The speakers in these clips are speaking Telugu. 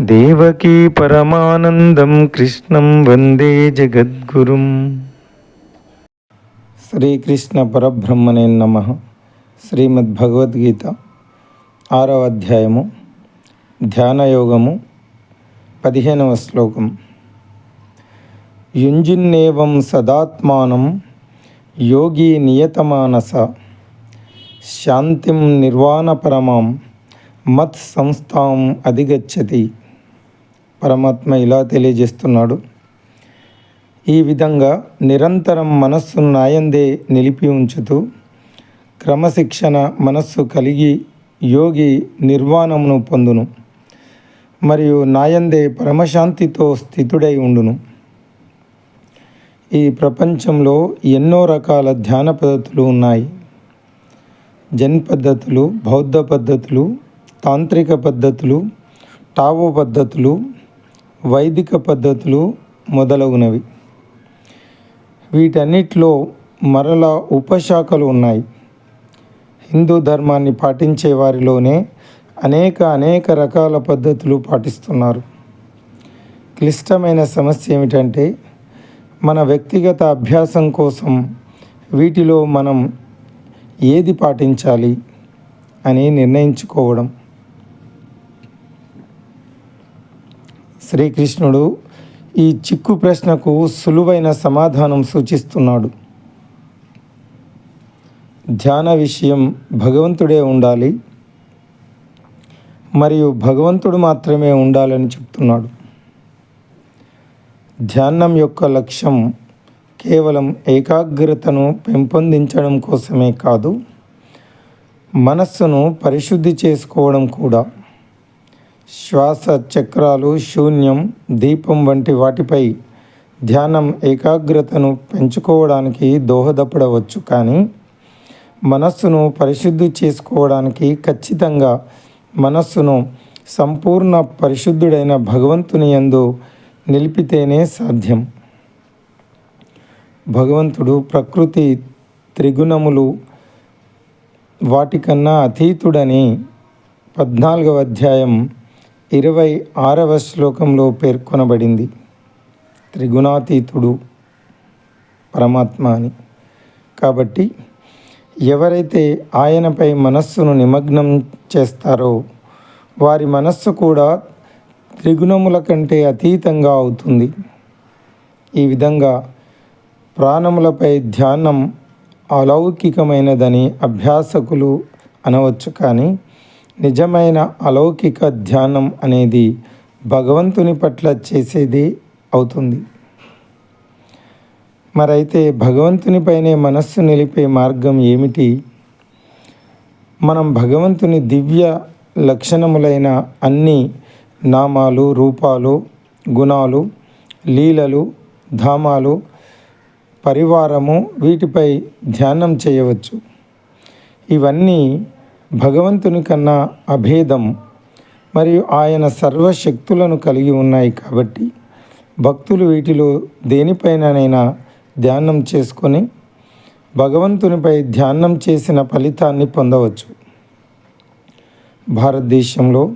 దేవకీ పరమానందం కృష్ణం వందే జగద్గురుం. శ్రీకృష్ణ పరబ్రహ్మణే నమ. శ్రీమద్భగవద్గీత ఆరవ అధ్యాయము ధ్యానయోగము పదిహేనవ శ్లోకం. యుంజిన్నేవం సదాత్మానం యోగి నియతమానస శాంతిం నిర్వాణపరమాం మత్ సంస్థాం అధిగచ్చతి. పరమాత్మ ఇలా తెలియజేస్తున్నాడు. ఈ విధంగా నిరంతరం మనస్సును నాయందే నిలిపి ఉంచుతూ క్రమశిక్షణ మనస్సు కలిగి యోగి నిర్వాణమును పొందును. మరియు నాయందే పరమశాంతితో స్థితుడై ఉండును. ఈ ప్రపంచంలో ఎన్నో రకాల ధ్యాన పద్ధతులు ఉన్నాయి. జన్ పద్ధతులు బౌద్ధ పద్ధతులు తాంత్రిక పద్ధతులు టావో పద్ధతులు వైదిక పద్ధతులు మొదలగునవి. వీటన్నిటిలో మరలా ఉపశాఖలు ఉన్నాయి. హిందూ ధర్మాన్ని పాటించే వారిలోనే అనేక అనేక రకాల పద్ధతులు పాటిస్తున్నారు. క్లిష్టమైన సమస్య ఏమిటంటే మన వ్యక్తిగత అభ్యాసం కోసం వీటిలో మనం ఏది పాటించాలి అని నిర్ణయించుకోవడం. శ్రీకృష్ణుడు ఈ చిక్కు ప్రశ్నకు సులువైన సమాధానం సూచిస్తున్నాడు. ధ్యాన విషయం భగవంతుడే ఉండాలి. మరియు భగవంతుడు మాత్రమే ఉండాలని చెప్తున్నాడు. ధ్యానం యొక్క లక్ష్యం కేవలం ఏకాగ్రతను పెంపొందించడం కోసమే కాదు మనస్సును పరిశుద్ధి చేసుకోవడం కూడా. శ్వాస చక్రాలు శూన్యం దీపం వంటి వాటిపై ధ్యానం ఏకాగ్రతను పెంచుకోవడానికి దోహదపడవచ్చు. కానీ మనస్సును పరిశుద్ధి చేసుకోవడానికి ఖచ్చితంగా మనస్సును సంపూర్ణ పరిశుద్ధుడైన భగవంతుని యందు నిలిపితేనే సాధ్యం. భగవంతుడు ప్రకృతి త్రిగుణములు వాటికన్నా అతీతుడని పద్నాలుగవ అధ్యాయం ఇరవై ఆరవ శ్లోకంలో పేర్కొనబడింది. త్రిగుణాతీతుడు పరమాత్మ అని కాబట్టి ఎవరైతే ఆయనపై మనస్సును నిమగ్నం చేస్తారో వారి మనస్సు కూడా త్రిగుణముల కంటే అతీతంగా అవుతుంది. ఈ విధంగా ప్రాణములపై ధ్యానం అలౌకికమైనదని అభ్యాసకులు అనవచ్చు కానీ నిజమైన అలౌకిక ధ్యానం అనేది భగవంతుని పట్ల చేసేది అవుతుంది. మరైతే భగవంతునిపైనే మనస్సు నిలిపే మార్గం ఏమిటి? మనం భగవంతుని దివ్య లక్షణములైన అన్ని నామాలు రూపాలు గుణాలు లీలలు ధామాలు పరివారము వీటిపై ధ్యానం చేయవచ్చు. ఇవన్నీ భగవంతుని కన్నా అభేదం మరియు ఆయన సర్వశక్తులను కలిగి ఉన్నాయి కాబట్టి భక్తులు వీటిలో దేనిపైననైనా ధ్యానం చేసుకొని భగవంతునిపై ధ్యానం చేసిన ఫలితాన్ని పొందవచ్చు. భారతదేశంలో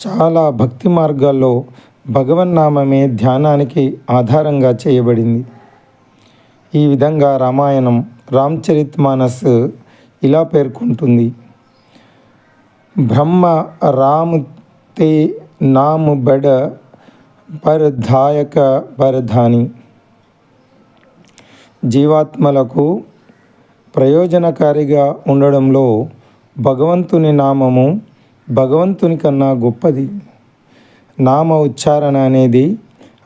చాలా భక్తి మార్గాల్లో భగవన్నామమే ధ్యానానికి ఆధారంగా చేయబడింది. ఈ విధంగా రామాయణం రామ్చరిత్ మానస్ ఇలా పేర్కొంటుంది. బ్రహ్మ రామ్ తే నాము బడ పరధాయక పరధాని. జీవాత్మలకు ప్రయోజనకారిగా ఉండడంలో భగవంతుని నామము భగవంతుని కన్నా గొప్పది. నామ ఉచ్చారణ అనేది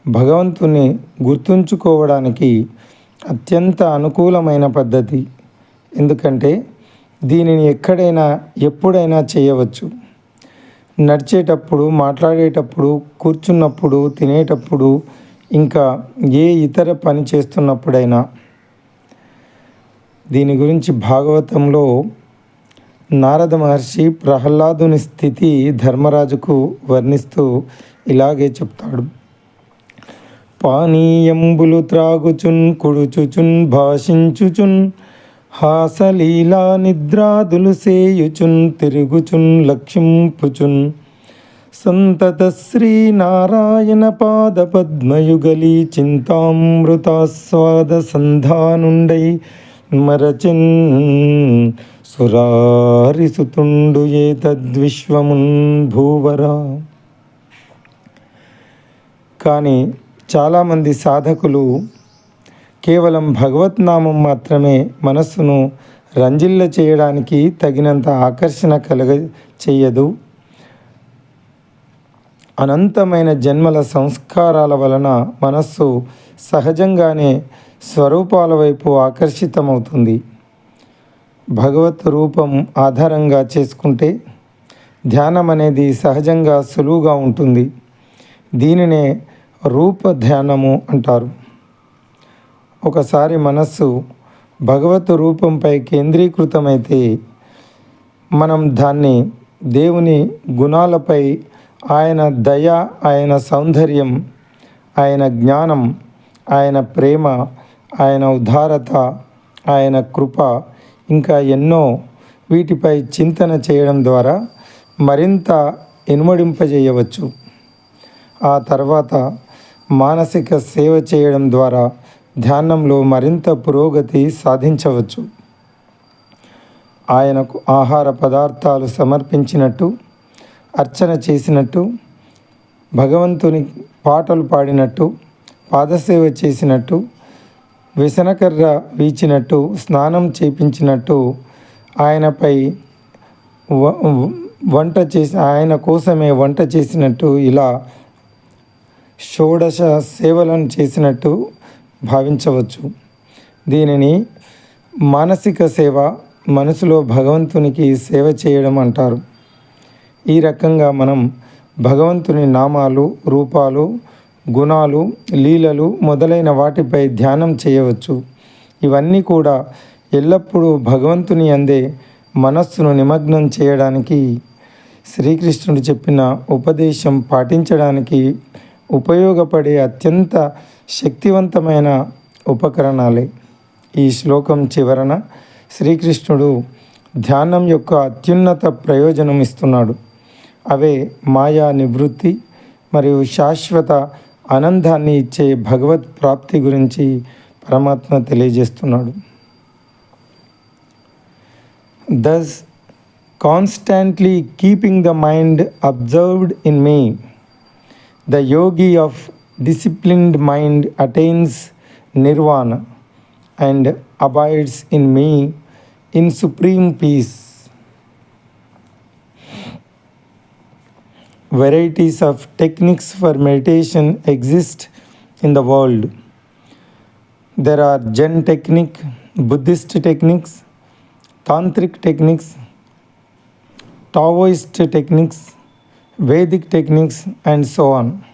భగవంతుని గుర్తుంచుకోవడానికి అత్యంత అనుకూలమైన పద్ధతి. ఎందుకంటే దీనిని ఎక్కడైనా ఎప్పుడైనా చేయవచ్చు. నడిచేటప్పుడు మాట్లాడేటప్పుడు కూర్చున్నప్పుడు తినేటప్పుడు ఇంకా ఏ ఇతర పని చేస్తున్నప్పుడైనా. దీని గురించి భాగవతంలో నారద మహర్షి ప్రహ్లాదుని స్థితి ధర్మరాజుకు వర్ణిస్తూ ఇలాగే చెప్తాడు. పానీయంబులు త్రాగుచున్ కుడుచుచున్ భాషించుచున్ హాసలీలా నిద్రాదులు సేయుచున్ తిరుగుచున్ లక్ష్మింపుచున్ సంతత శ్రీనారాయణ పాద పద్మయుగలి చింతామృతాస్వాద సంధానుండై మరచిన్ సురారిసుతుండు ఏ తద్విశ్వమున్ భూవరా. కానీ చాలామంది సాధకులు కేవలం భగవత్ నామం మాత్రమే మనస్సును రంజిల్ల చేయడానికి తగినంత ఆకర్షణ కలగ చేయదు అనంతమైన జన్మల సంస్కారాల వలన మనస్సు సహజంగానే స్వరూపాల వైపు ఆకర్షితమవుతుంది. భగవత్ రూపం ఆధారంగా చేసుకుంటే ధ్యానం అనేది సహజంగా సులువుగా ఉంటుంది. దీనినే రూప ధ్యానము అంటారు. ఒకసారి మనస్సు భగవత్ రూపంపై కేంద్రీకృతమైతే మనం దాన్ని దేవుని గుణాలపై ఆయన దయ ఆయన సౌందర్యం ఆయన జ్ఞానం ఆయన ప్రేమ ఆయన ఉదారత ఆయన కృప ఇంకా ఎన్నో వీటిపై చింతన చేయడం ద్వారా మరింత ఇనుమడింపజేయవచ్చు. ఆ తర్వాత మానసిక సేవ చేయడం ద్వారా ధ్యానంలో మరింత పురోగతి సాధించవచ్చు. ఆయనకు ఆహార పదార్థాలు సమర్పించినట్టు అర్చన చేసినట్టు భగవంతుని పాటలు పాడినట్టు పాదసేవ చేసినట్టు వ్యసనకర్ర వీచినట్టు స్నానం చేపించినట్టు ఆయనపై వంట చేసి ఆయన కోసమే వంట చేసినట్టు ఇలా షోడశ సేవలను చేసినట్టు భావించవచ్చు. దీనిని మానసిక సేవ మనసులో భగవంతునికి సేవ చేయడం అంటారు. ఈ రకంగా మనం భగవంతుని నామాలు రూపాలు గుణాలు లీలలు మొదలైన వాటిపై ధ్యానం చేయవచ్చు. ఇవన్నీ కూడా ఎల్లప్పుడూ భగవంతుని అందే మనస్సును నిమగ్నం చేయడానికి శ్రీకృష్ణుడు చెప్పిన ఉపదేశం పాటించడానికి ఉపయోగపడే అత్యంత శక్తివంతమైన ఉపకరణాలే. ఈ శ్లోకం చివరన శ్రీకృష్ణుడు ధ్యానం యొక్క అత్యున్నత ప్రయోజనం ఇస్తున్నాడు. అవే మాయా నివృత్తి మరియు శాశ్వత ఆనందాన్ని ఇచ్చే భగవత్ ప్రాప్తి గురించి పరమాత్మ తెలియజేస్తున్నాడు. Thus constantly keeping the mind observed in me the yogi of disciplined mind attains nirvana and abides in me in supreme peace. Varieties of techniques for meditation exist in the world. There are Zen technique, Buddhist techniques, Tantric techniques, Taoist techniques, Vedic techniques, and so on.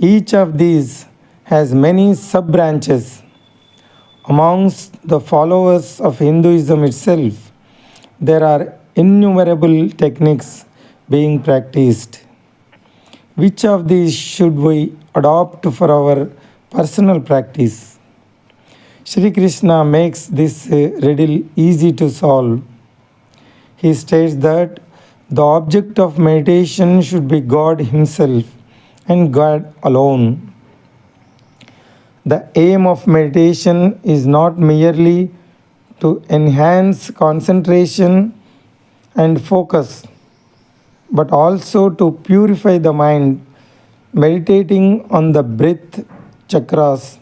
Each of these has many sub branches. Amongst the followers of Hinduism itself, there are innumerable techniques being practiced. Which of these should we adopt for our personal practice? Sri Krishna makes this riddle easy to solve. He states that the object of meditation should be God Himself and God alone. The aim of meditation is not merely to enhance concentration and focus, but also to purify the mind, meditating on the breath chakras,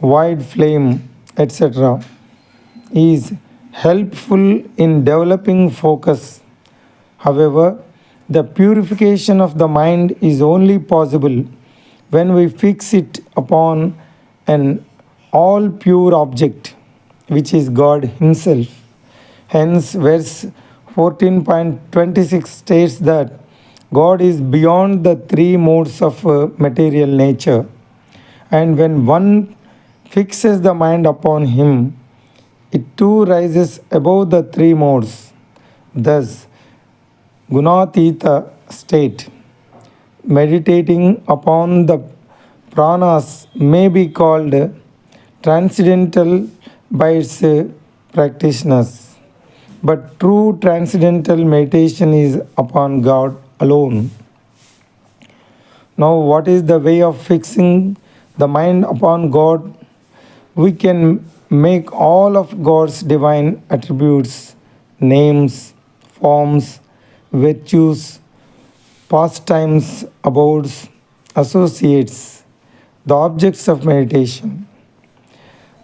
wide flame, etc., is helpful in developing focus. However, the purification of the mind is only possible when we fix it upon an all pure object, which is God Himself. Hence, verse 14.26 states that God is beyond the three modes of uh, material nature, and when one fixes the mind upon Him, it too rises above the three modes. Thus, Gunatita state, meditating upon the pranas may be called transcendental by its practitioners, but true transcendental meditation is upon God alone. Now, what is the way of fixing the mind upon God? We can make all of God's divine attributes, names, forms, virtues, pastimes, abodes, associates, the objects of meditation.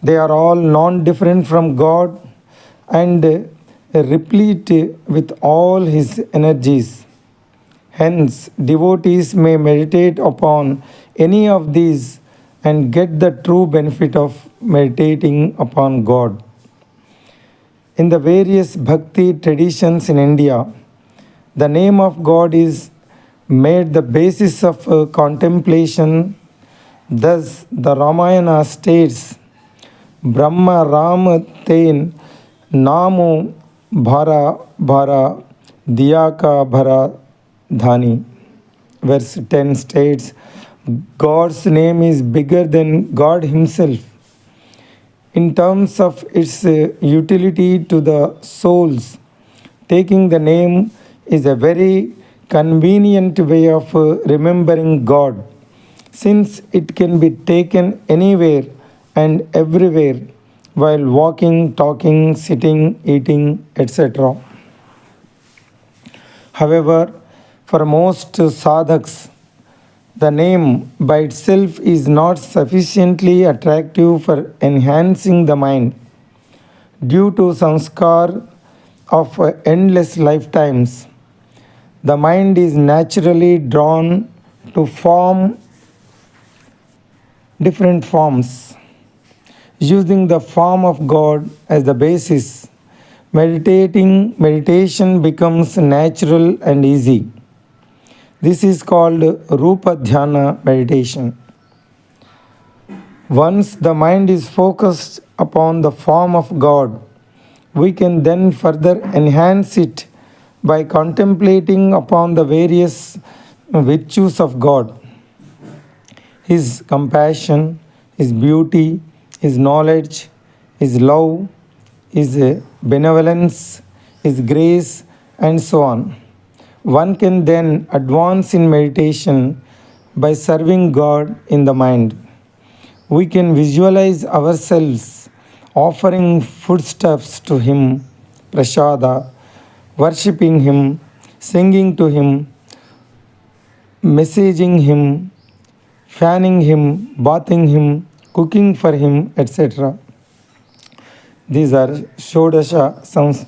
They are all non different from God and replete with all His energies. Hence, devotees may meditate upon any of these and get the true benefit of meditating upon God. In the various bhakti traditions in India, the name of God is made the basis of uh, contemplation. Thus, the Ramayana states Brahma Ram Ten Namo Bhara Bhara Diyaka Bhara Dhani. Verse 10 states God's name is bigger than God Himself. In terms of its uh, utility to the souls, taking the name is a very convenient way of uh, remembering God since it can be taken anywhere and everywhere while walking, talking, sitting, eating, etc. However, for most sadhaks, the name by itself is not sufficiently attractive for enhancing the mind due to sanskar of endless lifetimes the mind is naturally drawn to form different forms. Using the form of God as the basis, meditating meditation becomes natural and easy. This is called Rupa Dhyana meditation. Once the mind is focused upon the form of God, we can then further enhance it by contemplating upon the various virtues of God His compassion, His beauty, His knowledge, His love, His uh, benevolence, His grace, and so on. One can then advance in meditation by serving God in the mind. We can visualize ourselves offering foodstuffs to Him, prasada, worshipping Him, singing to Him, messaging Him, fanning Him, bathing Him, cooking for Him, etc. These are Shodasha Sans,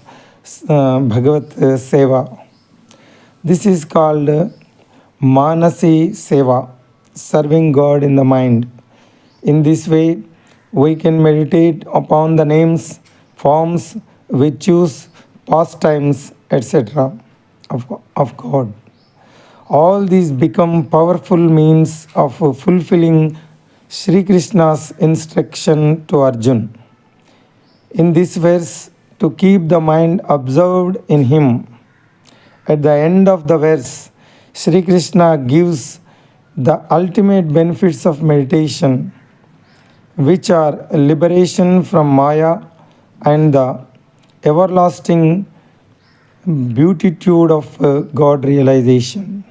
uh, Bhagavat Seva. This is called Manasi Seva, serving God in the mind. In this way, we can meditate upon the names, forms, virtues, pastimes, etc. Of, of God. All these become powerful means of fulfilling Sri Krishna's instruction to Arjun. In this verse, to keep the mind absorbed in Him. At the end of the verse, Sri Krishna gives the ultimate benefits of meditation. which are liberation from Maya and the everlasting beatitude of uh, God realization.